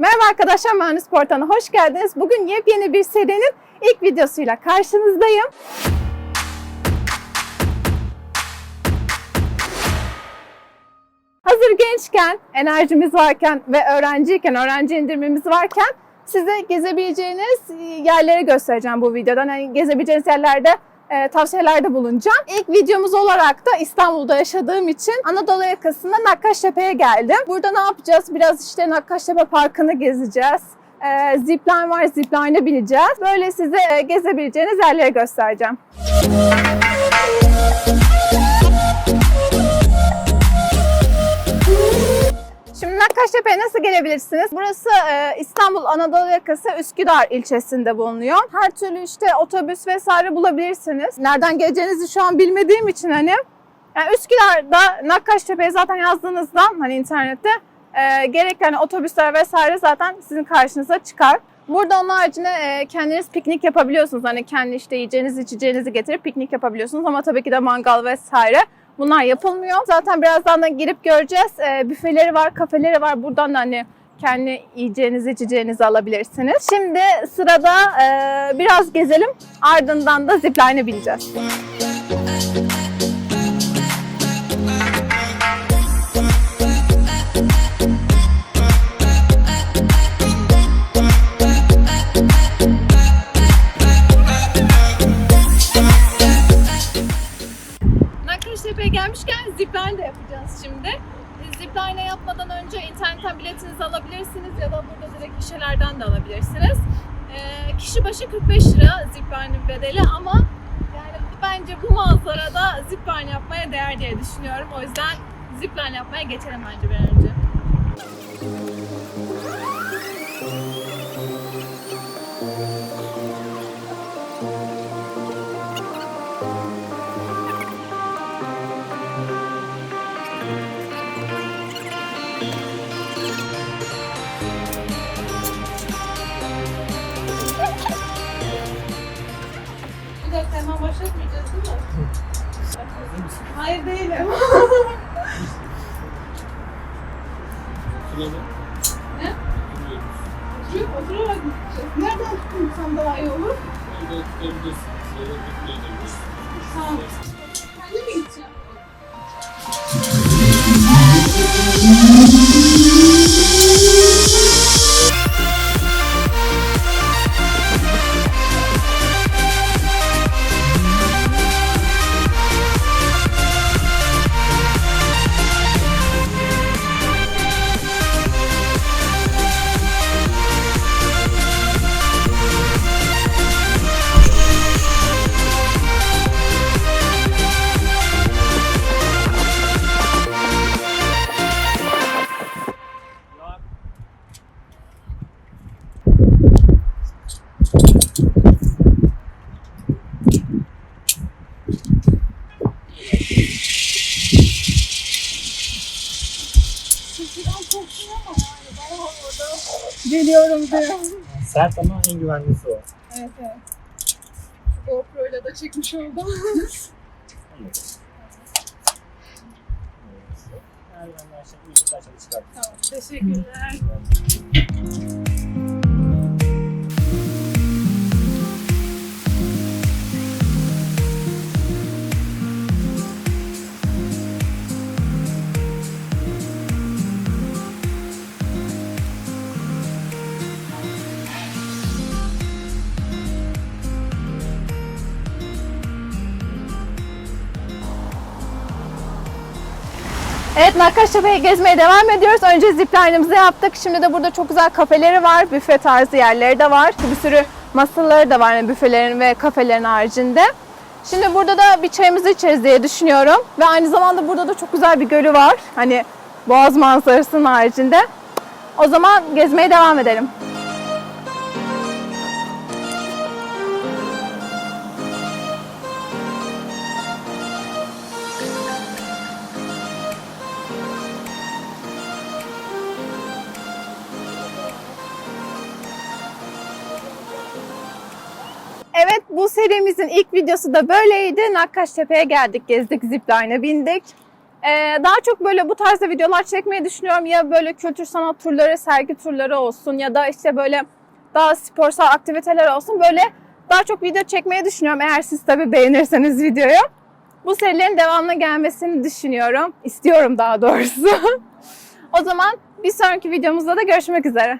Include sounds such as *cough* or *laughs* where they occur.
Merhaba arkadaşlar, Mühendis Portalı'na hoş geldiniz. Bugün yepyeni bir serinin ilk videosuyla karşınızdayım. Hazır gençken, enerjimiz varken ve öğrenciyken, öğrenci indirimimiz varken size gezebileceğiniz yerleri göstereceğim bu videoda. Yani gezebileceğiniz yerlerde e, tavsiyelerde bulunacağım. İlk videomuz olarak da İstanbul'da yaşadığım için Anadolu yakasında Nakkaştepe'ye geldim. Burada ne yapacağız? Biraz işte Nakkaştepe Parkı'nı gezeceğiz. E, zipline var, zipline'e bineceğiz. Böyle size e, gezebileceğiniz yerleri göstereceğim. Şimdi Nakkaştepe'ye nasıl gelebilirsiniz? Burası e, İstanbul Anadolu yakası Üsküdar ilçesinde bulunuyor. Her türlü işte otobüs vesaire bulabilirsiniz. Nereden geleceğinizi şu an bilmediğim için hani yani Üsküdar'da Nakkaştepe'ye zaten yazdığınızda hani internette e, gereken otobüsler vesaire zaten sizin karşınıza çıkar. Burada onun haricinde e, kendiniz piknik yapabiliyorsunuz. Hani kendi işte yiyeceğinizi içeceğinizi getirip piknik yapabiliyorsunuz ama tabii ki de mangal vesaire bunlar yapılmıyor. Zaten birazdan da girip göreceğiz. E, büfeleri var, kafeleri var. Buradan da hani kendi yiyeceğinizi içeceğinizi alabilirsiniz. Şimdi sırada e, biraz gezelim. Ardından da zipline'e bineceğiz. Şimdi. E, Zipline yapmadan önce internetten biletinizi alabilirsiniz ya da burada direkt gişelerden de alabilirsiniz. E, kişi başı 45 lira zipline'in bedeli ama yani bence bu manzarada zipline yapmaya değer diye düşünüyorum. O yüzden zipline yapmaya geçelim bence bir önce. Hayır değilim. Şurada Ne? duruyoruz. Oturarak gideceğiz. Nereden tutursam daha iyi olur? Orada tutabilirsin. Sonra tutmayabilirsin. Tamam. Geliyorum *laughs* diyorum. Sert ama en güvenlisi o. Evet evet. GoPro'yla da çekmiş oldum. Aşağı çıkart. tamam. Teşekkürler. Evet Nakkaştepe'yi gezmeye devam ediyoruz. Önce zipline'ımızı yaptık. Şimdi de burada çok güzel kafeleri var. Büfe tarzı yerleri de var. Bir sürü masaları da var yani büfelerin ve kafelerin haricinde. Şimdi burada da bir çayımızı içeriz diye düşünüyorum. Ve aynı zamanda burada da çok güzel bir gölü var. Hani boğaz manzarasının haricinde. O zaman gezmeye devam edelim. Bu serimizin ilk videosu da böyleydi. Nakkaştepe'ye geldik, gezdik, zipline'e bindik. Ee, daha çok böyle bu tarzda videolar çekmeyi düşünüyorum. Ya böyle kültür sanat turları, sergi turları olsun ya da işte böyle daha sporsal aktiviteler olsun. Böyle daha çok video çekmeyi düşünüyorum eğer siz tabii beğenirseniz videoyu. Bu serilerin devamına gelmesini düşünüyorum. İstiyorum daha doğrusu. *laughs* o zaman bir sonraki videomuzda da görüşmek üzere.